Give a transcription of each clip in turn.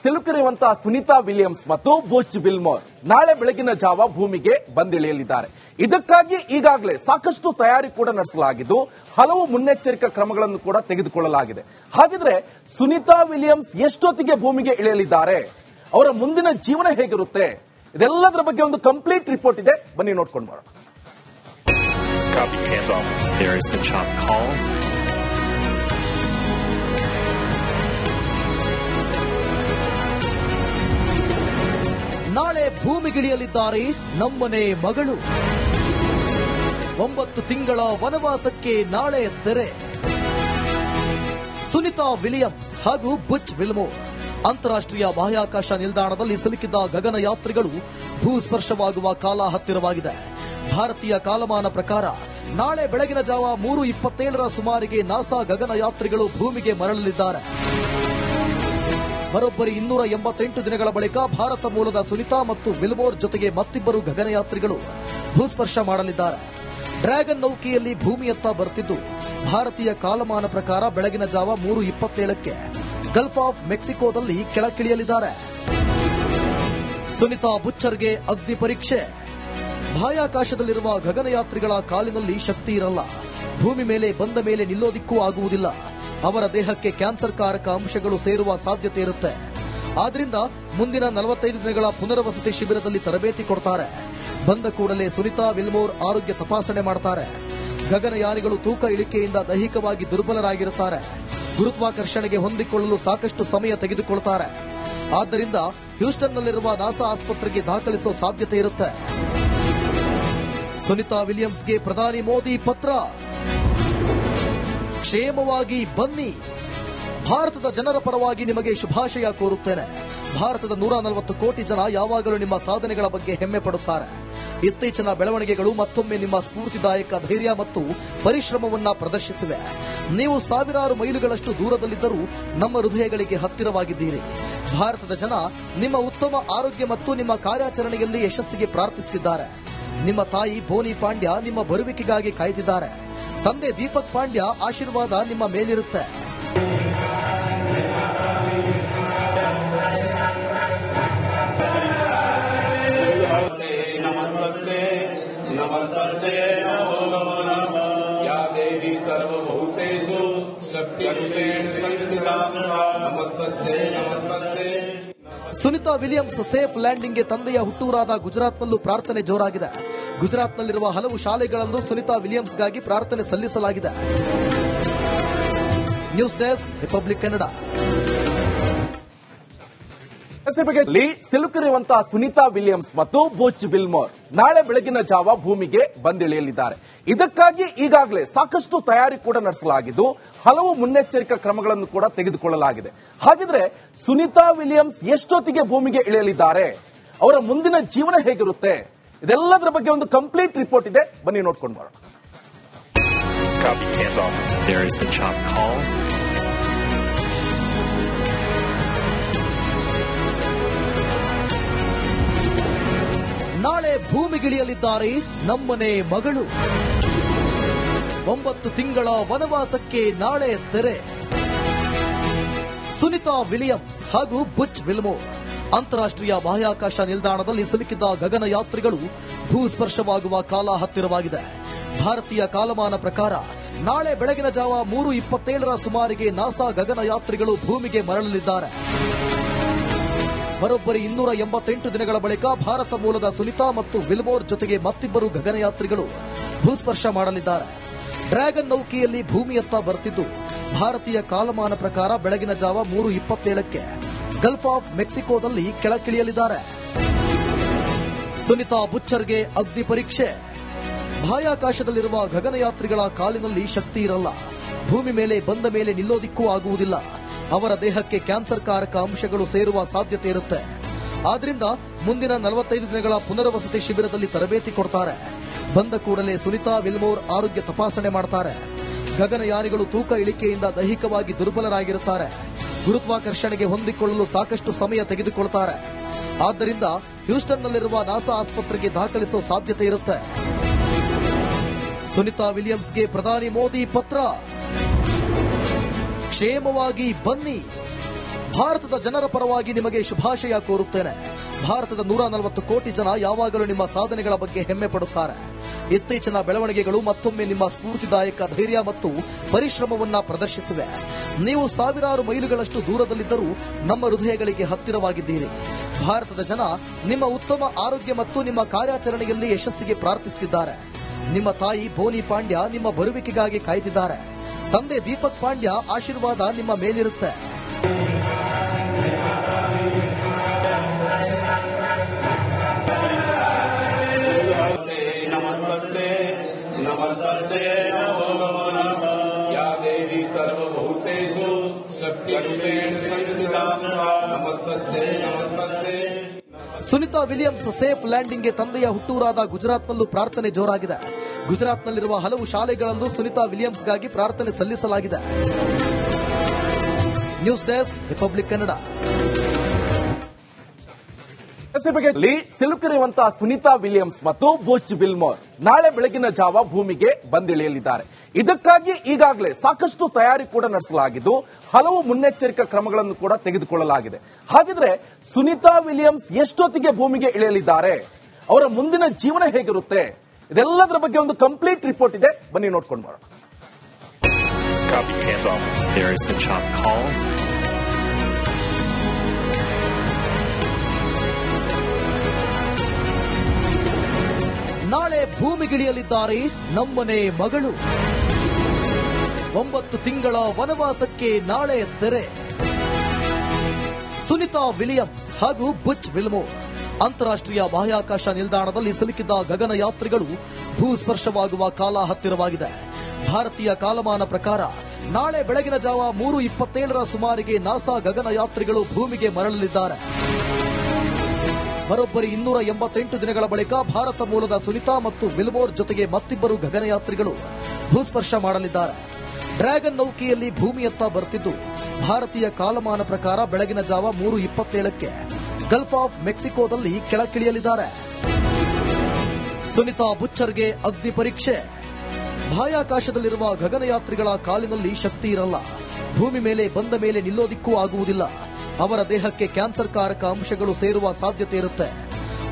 ಸಿಲುಕಿರುವಂತಹ Sunita Williams ಮತ್ತು Butch Wilmore ನಾಳೆ ಬೆಳಗಿನ ಜಾವ ಭೂಮಿಗೆ ಬಂದಿಳಿಯಲಿದ್ದಾರೆ. ಇದಕ್ಕಾಗಿ ಈಗಾಗಲೇ ಸಾಕಷ್ಟು ತಯಾರಿ ಕೂಡ ನಡೆಸಲಾಗಿದ್ದು, ಹಲವು ಮುನ್ನೆಚ್ಚರಿಕಾ ಕ್ರಮಗಳನ್ನು ಕೂಡ ತೆಗೆದುಕೊಳ್ಳಲಾಗಿದೆ. ಹಾಗಿದ್ರೆ ಸುನೀತಾ ವಿಲಿಯಮ್ಸ್ ಎಷ್ಟೊತ್ತಿಗೆ ಭೂಮಿಗೆ ಇಳಿಯಲಿದ್ದಾರೆ? ಅವರ ಮುಂದಿನ ಜೀವನ ಹೇಗಿರುತ್ತೆ? ಇದೆಲ್ಲದರ ಬಗ್ಗೆ ಒಂದು ಕಂಪ್ಲೀಟ್ ರಿಪೋರ್ಟ್ ಇದೆ. ಬನ್ನಿ ನೋಡ್ಕೊಂಡು ಬರೋಣ. ನಾಳೆ ಭೂಮಿಗಿಳಿಯಲಿದ್ದಾರೆ ನಮ್ಮನೆ ಮಗಳು. ಒಂಬತ್ತು ತಿಂಗಳ ವನವಾಸಕ್ಕೆ ನಾಳೆ ತೆರೆ. ಸುನಿತಾ ವಿಲಿಯಮ್ಸ್ ಹಾಗೂ ಬುಚ್ ವಿಲ್ಮೋ ಅಂತಾರಾಷ್ಟ್ರೀಯ ಬಾಹ್ಯಾಕಾಶ ನಿಲ್ದಾಣದಲ್ಲಿ ಸಿಲುಕಿದ ಗಗನಯಾತ್ರಿಗಳು ಭೂಸ್ಪರ್ಶವಾಗುವ ಕಾಲ ಹತ್ತಿರವಾಗಿದೆ. ಭಾರತೀಯ ಕಾಲಮಾನ ಪ್ರಕಾರ ನಾಳೆ ಬೆಳಗಿನ ಜಾವ ಮೂರು ಇಪ್ಪತ್ತೇಳರ ಸುಮಾರಿಗೆ ನಾಸಾ ಗಗನಯಾತ್ರಿಗಳು ಭೂಮಿಗೆ ಮರಳಲಿದ್ದಾರೆ. ಬರೋಬ್ಬರಿ ಇನ್ನೂರ ಎಂಬತ್ತೆಂಟು ದಿನಗಳ ಬಳಿಕ ಭಾರತ ಮೂಲದ ಸುನಿತಾ ಮತ್ತು ವಿಲ್ಮೋರ್ ಜೊತೆಗೆ ಮತ್ತಿಬ್ಬರು ಗಗನಯಾತ್ರಿಗಳು ಭೂಸ್ಪರ್ಶ ಮಾಡಲಿದ್ದಾರೆ. ಡ್ರ್ಯಾಗನ್ ನೌಕೆಯಲ್ಲಿ ಭೂಮಿಯತ್ತ ಬರ್ತಿದ್ದು. ಭಾರತೀಯ ಕಾಲಮಾನ ಪ್ರಕಾರ ಬೆಳಗಿನ ಜಾವ ಮೂರು ಇಪ್ಪತ್ತೇಳಕ್ಕೆ ಗಲ್ಫ್ ಆಫ್ ಮೆಕ್ಸಿಕೋದಲ್ಲಿ ಕೆಳಕ್ಕಿಳಿಯಲಿದ್ದಾರೆ. ಸುನಿತಾ ಬುಚ್ಚರ್ಗೆ ಅಗ್ನಿ ಪರೀಕ್ಷೆ. ಬಾಹ್ಯಾಕಾಶದಲ್ಲಿರುವ ಗಗನಯಾತ್ರಿಗಳ ಕಾಲಿನಲ್ಲಿ ಶಕ್ತಿ ಇರಲ್ಲ. ಭೂಮಿ ಮೇಲೆ ಬಂದ ಮೇಲೆ ನಿಲ್ಲೋದಿಕ್ಕೂ ಆಗುವುದಿಲ್ಲ. ಅವರ ದೇಹಕ್ಕೆ ಕ್ಯಾನ್ಸರ್ ಕಾರಕ ಅಂಶಗಳು ಸೇರುವ ಸಾಧ್ಯತೆ ಇರುತ್ತೆ. ಆದ್ರಿಂದ ಮುಂದಿನ ನಲವತ್ತೈದು ದಿನಗಳ ಪುನರ್ವಸತಿ ಶಿಬಿರದಲ್ಲಿ ತರಬೇತಿ ಕೊಡ್ತಾರೆ. ಬಂದ ಕೂಡಲೇ ಸುನಿತಾ ವಿಲ್ಮೋರ್ ಆರೋಗ್ಯ ತಪಾಸಣೆ ಮಾಡ್ತಾರೆ. ಗಗನಯಾನಿಗಳು ತೂಕ ಇಳಿಕೆಯಿಂದ ದೈಹಿಕವಾಗಿ ದುರ್ಬಲರಾಗಿರುತ್ತಾರೆ. ಗುರುತ್ವಾಕರ್ಷಣೆಗೆ ಹೊಂದಿಕೊಳ್ಳಲು ಸಾಕಷ್ಟು ಸಮಯ ತೆಗೆದುಕೊಳ್ತಾರೆ. ಆದ್ದರಿಂದ ಹ್ಯೂಸ್ಟನ್ನಲ್ಲಿರುವ ನಾಸಾ ಆಸ್ಪತ್ರೆಗೆ ದಾಖಲಿಸುವ ಸಾಧ್ಯತೆ ಇರುತ್ತೆ. ಸುನಿತಾ ವಿಲಿಯಮ್ಸ್ಗೆ ಪ್ರಧಾನಿ ಮೋದಿ ಪತ್ರ. ಕ್ಷೇಮವಾಗಿ ಬನ್ನಿ. ಭಾರತದ ಜನರ ಪರವಾಗಿ ನಿಮಗೆ ಶುಭಾಶಯ ಕೋರುತ್ತೇನೆ. ಭಾರತದ ನೂರ ನಲವತ್ತು ಕೋಟಿ ಜನ ಯಾವಾಗಲೂ ನಿಮ್ಮ ಸಾಧನೆಗಳ ಬಗ್ಗೆ ಹೆಮ್ಮೆ ಪಡುತ್ತಾರೆ. ಇತ್ತೀಚಿನ ಬೆಳವಣಿಗೆಗಳು ಮತ್ತೊಮ್ಮೆ ನಿಮ್ಮ ಸ್ಫೂರ್ತಿದಾಯಕ ಧೈರ್ಯ ಮತ್ತು ಪರಿಶ್ರಮವನ್ನ ಪ್ರದರ್ಶಿಸಿವೆ. ನೀವು ಸಾವಿರಾರು ಮೈಲುಗಳಷ್ಟು ದೂರದಲ್ಲಿದ್ದರೂ ನಮ್ಮ ಹೃದಯಗಳಿಗೆ ಹತ್ತಿರವಾಗಿದ್ದೀರಿ. ಭಾರತದ ಜನ ನಿಮ್ಮ ಉತ್ತಮ ಆರೋಗ್ಯ ಮತ್ತು ನಿಮ್ಮ ಕಾರ್ಯಾಚರಣೆಯಲ್ಲಿ ಯಶಸ್ಸಿಗೆ ಪ್ರಾರ್ಥಿಸುತ್ತಿದ್ದಾರೆ. ನಿಮ್ಮ ತಾಯಿ ಬೋನಿ ಪಾಂಡ್ಯ ನಿಮ್ಮ ಬರುವಿಕೆಗಾಗಿ ಕಾಯ್ದಿದ್ದಾರೆ. ತಂದೆ ದೀಪಕ್ ಪಾಂಡ್ಯ ಆಶೀರ್ವಾದ ನಿಮ್ಮ ಮೇಲಿರುತ್ತೆ नमस्ते नमस्ते नमो नमः या देवी सर्वभूतेषु शक्तिरूपेण संस्थिता नमस्ते नमस्ते ಸುನಿತಾ ವಿಲಿಯಮ್ಸ್ ಸೇಫ್ ಲ್ಯಾಂಡಿಂಗ್ಗೆ ತಂದೆಯ ಹುಟ್ಟೂರಾದ ಗುಜರಾತ್ನಲ್ಲೂ ಪ್ರಾರ್ಥನೆ ಜೋರಾಗಿದೆ ಗುಜರಾತ್ನಲ್ಲಿರುವ ಹಲವು ಶಾಲೆಗಳಲ್ಲೂ ಸುನಿತಾ ವಿಲಿಯಮ್ಸ್ಗಾಗಿ ಪ್ರಾರ್ಥನೆ ಸಲ್ಲಿಸಲಾಗಿದೆ. News desk, Republic Kannada. ಸಿಲುಕಿರುವಂತಹ Sunita Williams ಮತ್ತು ಬೋಚ್ ಬಿಲ್ಮೋರ್ ನಾಳೆ ಬೆಳಗಿನ ಜಾವ ಭೂಮಿಗೆ ಬಂದಿಳಿಯಲಿದ್ದಾರೆ. ಇದಕ್ಕಾಗಿ ಈಗಾಗಲೇ ಸಾಕಷ್ಟು ತಯಾರಿ ಕೂಡ ನಡೆಸಲಾಗಿದ್ದು, ಹಲವು ಮುನ್ನೆಚ್ಚರಿಕಾ ಕ್ರಮಗಳನ್ನು ಕೂಡ ತೆಗೆದುಕೊಳ್ಳಲಾಗಿದೆ. ಹಾಗಿದ್ರೆ ಸುನೀತಾ ವಿಲಿಯಮ್ಸ್ ಎಷ್ಟೊತ್ತಿಗೆ ಭೂಮಿಗೆ ಇಳಿಯಲಿದ್ದಾರೆ? ಅವರ ಮುಂದಿನ ಜೀವನ ಹೇಗಿರುತ್ತೆ? ಇದೆಲ್ಲದರ ಬಗ್ಗೆ ಒಂದು ಕಂಪ್ಲೀಟ್ ರಿಪೋರ್ಟ್ ಇದೆ. ಬನ್ನಿ ನೋಡ್ಕೊಂಡು ಬರೋಣ. ನಾಳೆ ಭೂಮಿಗಿಳಿಯಲಿದ್ದಾರೆ ನಮ್ಮನೆ ಮಗಳು. ಒಂಬತ್ತು ತಿಂಗಳ ವನವಾಸಕ್ಕೆ ನಾಳೆ ತೆರೆ. ಸುನಿತಾ ವಿಲಿಯಮ್ಸ್ ಹಾಗೂ ಬುಚ್ ವಿಲ್ಮೋರ್. ಅಂತಾರಾಷ್ಟ್ರೀಯ ಬಾಹ್ಯಾಕಾಶ ನಿಲ್ದಾಣದಲ್ಲಿ ಸಿಲುಕಿದ್ದ ಗಗನಯಾತ್ರಿಗಳು ಭೂಸ್ಪರ್ಶವಾಗುವ ಕಾಲ ಹತ್ತಿರವಾಗಿದೆ. ಭಾರತೀಯ ಕಾಲಮಾನ ಪ್ರಕಾರ ನಾಳೆ ಬೆಳಗಿನ ಜಾವ ಮೂರು ಇಪ್ಪತ್ತೇಳರ ಸುಮಾರಿಗೆ ನಾಸಾ ಗಗನಯಾತ್ರಿಗಳು ಭೂಮಿಗೆ ಮರಳಲಿದ್ದಾರೆ. ಬರೋಬ್ಬರಿ ಇನ್ನೂರ ಎಂಬತ್ತೆಂಟು ದಿನಗಳ ಬಳಿಕ ಭಾರತ ಮೂಲದ ಸುನಿತಾ ಮತ್ತು ವಿಲ್ಮೋರ್ ಜೊತೆಗೆ ಮತ್ತಿಬ್ಬರು ಗಗನಯಾತ್ರಿಗಳು ಭೂಸ್ಪರ್ಶ ಮಾಡಲಿದ್ದಾರೆ. ಡ್ರ್ಯಾಗನ್ ನೌಕೆಯಲ್ಲಿ ಭೂಮಿಯತ್ತ ಬರುತ್ತಿದ್ದು ಭಾರತೀಯ ಕಾಲಮಾನ ಪ್ರಕಾರ ಬೆಳಗಿನ ಜಾವ ಮೂರು ಇಪ್ಪತ್ತೇಳಕ್ಕೆ ಗಲ್ಫ್ ಆಫ್ ಮೆಕ್ಸಿಕೋದಲ್ಲಿ ಕೆಳಕ್ಕಿಳಿಯಲಿದ್ದಾರೆ. ಸುನಿತಾ ಬುಚ್ಚರ್ಗೆ ಅಗ್ನಿ ಪರೀಕ್ಷೆ. ಬಾಹ್ಯಾಕಾಶದಲ್ಲಿರುವ ಗಗನಯಾತ್ರಿಗಳ ಕಾಲಿನಲ್ಲಿ ಶಕ್ತಿ ಇರಲ್ಲ. ಭೂಮಿ ಮೇಲೆ ಬಂದ ಮೇಲೆ ನಿಲ್ಲೋದಿಕ್ಕೂ ಆಗುವುದಿಲ್ಲ. ಅವರ ದೇಹಕ್ಕೆ ಕ್ಯಾನ್ಸರ್ ಕಾರಕ ಅಂಶಗಳು ಸೇರುವ ಸಾಧ್ಯತೆ ಇರುತ್ತೆ. ಆದ್ರಿಂದ ಮುಂದಿನ ನಲವತ್ತೈದು ದಿನಗಳ ಪುನರ್ವಸತಿ ಶಿಬಿರದಲ್ಲಿ ತರಬೇತಿ ಕೊಡ್ತಾರೆ. ಬಂದ ಕೂಡಲೇ ಸುನಿತಾ ವಿಲ್ಮೋರ್ ಆರೋಗ್ಯ ತಪಾಸಣೆ ಮಾಡ್ತಾರೆ. ಗಗನಯಾನಿಗಳು ತೂಕ ಇಳಿಕೆಯಿಂದ ದೈಹಿಕವಾಗಿ ದುರ್ಬಲರಾಗಿರುತ್ತಾರೆ. ಗುರುತ್ವಾಕರ್ಷಣೆಗೆ ಹೊಂದಿಕೊಳ್ಳಲು ಸಾಕಷ್ಟು ಸಮಯ ತೆಗೆದುಕೊಳ್ತಾರೆ. ಆದ್ದರಿಂದ ಹ್ಯೂಸ್ಟನ್ನಲ್ಲಿರುವ ನಾಸಾ ಆಸ್ಪತ್ರೆಗೆ ದಾಖಲಿಸುವ ಸಾಧ್ಯತೆ ಇರುತ್ತೆ. ಸುನಿತಾ ವಿಲಿಯಮ್ಸ್ಗೆ ಪ್ರಧಾನಿ ಮೋದಿ ಪತ್ರ. ಕ್ಷೇಮವಾಗಿ ಬನ್ನಿ. ಭಾರತದ ಜನರ ಪರವಾಗಿ ನಿಮಗೆ ಶುಭಾಶಯ ಕೋರುತ್ತೇನೆ. ಭಾರತದ ನೂರ ನಲವತ್ತು ಕೋಟಿ ಜನ ಯಾವಾಗಲೂ ನಿಮ್ಮ ಸಾಧನೆಗಳ ಬಗ್ಗೆ ಹೆಮ್ಮೆ ಪಡುತ್ತಾರೆ. ಇತ್ತೀಚಿನ ಬೆಳವಣಿಗೆಗಳು ಮತ್ತೊಮ್ಮೆ ನಿಮ್ಮ ಸ್ಫೂರ್ತಿದಾಯಕ ಧೈರ್ಯ ಮತ್ತು ಪರಿಶ್ರಮವನ್ನ ಪ್ರದರ್ಶಿಸಿವೆ. ನೀವು ಸಾವಿರಾರು ಮೈಲುಗಳಷ್ಟು ದೂರದಲ್ಲಿದ್ದರೂ ನಮ್ಮ ಹೃದಯಗಳಿಗೆ ಹತ್ತಿರವಾಗಿದ್ದೀರಿ. ಭಾರತದ ಜನ ನಿಮ್ಮ ಉತ್ತಮ ಆರೋಗ್ಯ ಮತ್ತು ನಿಮ್ಮ ಕಾರ್ಯಾಚರಣೆಯಲ್ಲಿ ಯಶಸ್ಸಿಗೆ ಪ್ರಾರ್ಥಿಸುತ್ತಿದ್ದಾರೆ. ನಿಮ್ಮ ತಾಯಿ ಬೋನಿ ಪಾಂಡ್ಯ ನಿಮ್ಮ ಬರುವಿಕೆಗಾಗಿ ಕಾಯ್ತಿದ್ದಾರೆ. ತಂದೆ ದೀಪಕ್ ಪಾಂಡ್ಯ ಆಶೀರ್ವಾದ ನಿಮ್ಮ ಮೇಲಿರುತ್ತೆ. ಸುನಿತಾ ವಿಲಿಯಮ್ಸ್ ಸೇಫ್ ಲ್ಯಾಂಡಿಂಗ್ಗೆ ತಂದೆಯ ಹುಟ್ಟೂರಾದ ಗುಜರಾತ್ನಲ್ಲೂ ಪ್ರಾರ್ಥನೆ ಜೋರಾಗಿದೆ. ಗುಜರಾತ್ನಲ್ಲಿರುವ ಹಲವು ಶಾಲೆಗಳಲ್ಲೂ ಸುನಿತಾ ವಿಲಿಯಮ್ಸ್ಗಾಗಿ ಪ್ರಾರ್ಥನೆ ಸಲ್ಲಿಸಲಾಗಿದೆ. News desk, Republic Kannada. ಸಿಲುಕಿರುವಂತಹ Sunita Williams ಮತ್ತು ಬೋಚ್ ವಿಲ್ಮೋರ್ ನಾಳೆ ಬೆಳಗಿನ ಜಾವ ಭೂಮಿಗೆ ಬಂದಿಳಿಯಲಿದ್ದಾರೆ. ಇದಕ್ಕಾಗಿ ಈಗಾಗಲೇ ಸಾಕಷ್ಟು ತಯಾರಿ ಕೂಡ ನಡೆಸಲಾಗಿದ್ದು ಹಲವು ಮುನ್ನೆಚ್ಚರಿಕಾ ಕ್ರಮಗಳನ್ನು ಕೂಡ ತೆಗೆದುಕೊಳ್ಳಲಾಗಿದೆ. ಹಾಗಿದ್ರೆ ಸುನೀತಾ ವಿಲಿಯಮ್ಸ್ ಎಷ್ಟೊತ್ತಿಗೆ ಭೂಮಿಗೆ ಇಳಿಯಲಿದ್ದಾರೆ? ಅವರ ಮುಂದಿನ ಜೀವನ ಹೇಗಿರುತ್ತೆ? ಇದೆಲ್ಲದರ ಬಗ್ಗೆ ಒಂದು ಕಂಪ್ಲೀಟ್ ರಿಪೋರ್ಟ್ ಇದೆ. ಬನ್ನಿ ನೋಡ್ಕೊಂಡು ಬರೋಣ. ನಾಳೆ ಭೂಮಿಗಿಳಿಯಲಿದ್ದಾರೆ ನಮ್ಮನೆ ಮಗಳು. ಒಂಬತ್ತು ತಿಂಗಳ ವನವಾಸಕ್ಕೆ ನಾಳೆ ತೆರೆ. ಸುನಿತಾ ವಿಲಿಯಮ್ಸ್ ಹಾಗೂ ಬುಚ್ ವಿಲ್ಮೋ ಅಂತಾರಾಷ್ಟ್ರೀಯ ಬಾಹ್ಯಾಕಾಶ ನಿಲ್ದಾಣದಲ್ಲಿ ಸಿಲುಕಿದ್ದ ಗಗನಯಾತ್ರಿಗಳು ಭೂಸ್ಪರ್ಶವಾಗುವ ಕಾಲ ಹತ್ತಿರವಾಗಿದೆ. ಭಾರತೀಯ ಕಾಲಮಾನ ಪ್ರಕಾರ ನಾಳೆ ಬೆಳಗಿನ ಜಾವ ಮೂರು ಇಪ್ಪತ್ತೇಳರ ಸುಮಾರಿಗೆ ನಾಸಾ ಗಗನಯಾತ್ರಿಗಳು ಭೂಮಿಗೆ ಮರಳಲಿದ್ದಾರೆ. ಬರೋಬ್ಬರಿ ಇನ್ನೂರ ಎಂಬತ್ತೆಂಟು ದಿನಗಳ ಬಳಿಕ ಭಾರತ ಮೂಲದ ಸುನಿತಾ ಮತ್ತು ವಿಲ್ಮೋರ್ ಜೊತೆಗೆ ಮತ್ತಿಬ್ಬರು ಗಗನಯಾತ್ರಿಗಳು ಭೂಸ್ಪರ್ಶ ಮಾಡಲಿದ್ದಾರೆ. ಡ್ರ್ಯಾಗನ್ ನೌಕೆಯಲ್ಲಿ ಭೂಮಿಯತ್ತ ಬರುತ್ತಿದ್ದು ಭಾರತೀಯ ಕಾಲಮಾನ ಪ್ರಕಾರ ಬೆಳಗಿನ ಜಾವ ಮೂರು ಇಪ್ಪತ್ತೇಳಕ್ಕೆ ಗಲ್ಫ್ ಆಫ್ ಮೆಕ್ಸಿಕೋದಲ್ಲಿ ಕೆಳಕಿಳಿಯಲಿದ್ದಾರೆ ಸುನಿತಾ ಬುಚ್ಚರ್ಗೆ ಅಗ್ನಿ ಪರೀಕ್ಷೆ. ಬಾಹ್ಯಾಕಾಶದಲ್ಲಿರುವ ಗಗನಯಾತ್ರಿಗಳ ಕಾಲಿನಲ್ಲಿ ಶಕ್ತಿ ಇರಲ್ಲ. ಭೂಮಿ ಮೇಲೆ ಬಂದ ಮೇಲೆ ನಿಲ್ಲೋದಿಕ್ಕೂ ಆಗುವುದಿಲ್ಲ. ಅವರ ದೇಹಕ್ಕೆ ಕ್ಯಾನ್ಸರ್ ಕಾರಕ ಅಂಶಗಳು ಸೇರುವ ಸಾಧ್ಯತೆ ಇರುತ್ತೆ.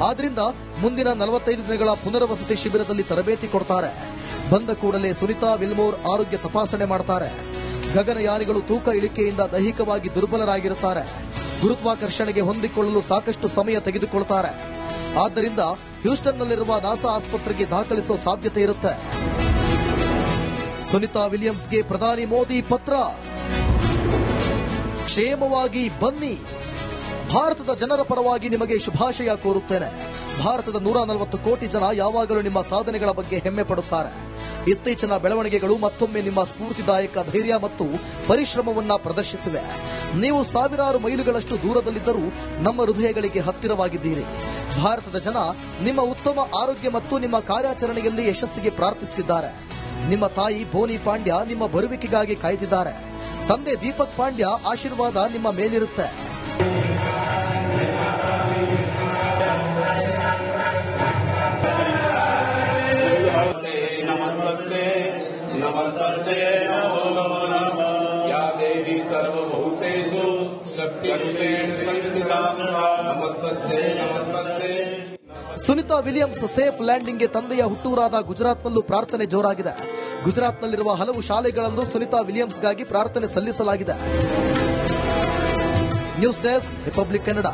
ಆದ್ರಿಂದ ಮುಂದಿನ ನಲವತ್ತೈದು ದಿನಗಳ ಪುನರ್ವಸತಿ ಶಿಬಿರದಲ್ಲಿ ತರಬೇತಿ ಕೊಡ್ತಾರೆ. ಬಂದ ಕೂಡಲೇ ಸುನಿತಾ ವಿಲ್ಮೋರ್ ಆರೋಗ್ಯ ತಪಾಸಣೆ ಮಾಡ್ತಾರೆ. ಗಗನಯಾನಿಗಳು ತೂಕ ಇಳಿಕೆಯಿಂದ ದೈಹಿಕವಾಗಿ ದುರ್ಬಲರಾಗಿರುತ್ತಾರೆ. ಗುರುತ್ವಾಕರ್ಷಣೆಗೆ ಹೊಂದಿಕೊಳ್ಳಲು ಸಾಕಷ್ಟು ಸಮಯ ತೆಗೆದುಕೊಳ್ತಾರೆ. ಆದ್ದರಿಂದ ಹ್ಯೂಸ್ಟನ್ನಲ್ಲಿರುವ ನಾಸಾ ಆಸ್ಪತ್ರೆಗೆ ದಾಖಲಿಸುವ ಸಾಧ್ಯತೆ ಇರುತ್ತೆ. ಸುನಿತಾ ವಿಲಿಯಮ್ಸ್ಗೆ ಪ್ರಧಾನಿ ಮೋದಿ ಪತ್ರ. ಕ್ಷೇಮವಾಗಿ ಬನ್ನಿ. ಭಾರತದ ಜನರ ಪರವಾಗಿ ನಿಮಗೆ ಶುಭಾಶಯ ಕೋರುತ್ತೇನೆ. ಭಾರತದ ನೂರ ನಲವತ್ತು ಕೋಟಿ ಜನ ಯಾವಾಗಲೂ ನಿಮ್ಮ ಸಾಧನೆಗಳ ಬಗ್ಗೆ ಹೆಮ್ಮೆ ಪಡುತ್ತಾರೆ. ಇತ್ತೀಚಿನ ಬೆಳವಣಿಗೆಗಳು ಮತ್ತೊಮ್ಮೆ ನಿಮ್ಮ ಸ್ಫೂರ್ತಿದಾಯಕ ಧೈರ್ಯ ಮತ್ತು ಪರಿಶ್ರಮವನ್ನ ಪ್ರದರ್ಶಿಸಿವೆ. ನೀವು ಸಾವಿರಾರು ಮೈಲುಗಳಷ್ಟು ದೂರದಲ್ಲಿದ್ದರೂ ನಮ್ಮ ಹೃದಯಗಳಿಗೆ ಹತ್ತಿರವಾಗಿದ್ದೀರಿ. ಭಾರತದ ಜನ ನಿಮ್ಮ ಉತ್ತಮ ಆರೋಗ್ಯ ಮತ್ತು ನಿಮ್ಮ ಕಾರ್ಯಾಚರಣೆಯಲ್ಲಿ ಯಶಸ್ಸಿಗೆ ಪ್ರಾರ್ಥಿಸುತ್ತಿದ್ದಾರೆ ನಿಮ್ಮ ತಾಯಿ ಬೋನಿ ಪಾಂಡ್ಯ ನಿಮ್ಮ ಬರುವಿಕೆಗಾಗಿ ಕಾಯ್ತಿದ್ದಾರೆ ತಂದೆ ದೀಪಕ್ ಪಾಂಡ್ಯ ಆಶೀರ್ವಾದ ನಿಮ್ಮ ಮೇಲಿರುತ್ತೆ. ಸುನಿತಾ ವಿಲಿಯಮ್ಸ್ ಸೇಫ್ ಲ್ಯಾಂಡಿಂಗ್ಗೆ ತಂದೆಯ ಹುಟ್ಟೂರಾದ ಗುಜರಾತ್ನಲ್ಲೂ ಪ್ರಾರ್ಥನೆ ಜೋರಾಗಿದೆ. ಗುಜರಾತ್ನಲ್ಲಿರುವ ಹಲವು ಶಾಲೆಗಳಲ್ಲೂ ಸುನಿತಾ ವಿಲಿಯಮ್ಸ್ಗಾಗಿ ಪ್ರಾರ್ಥನೆ ಸಲ್ಲಿಸಲಾಗಿದೆ. News desk Republic Kannada.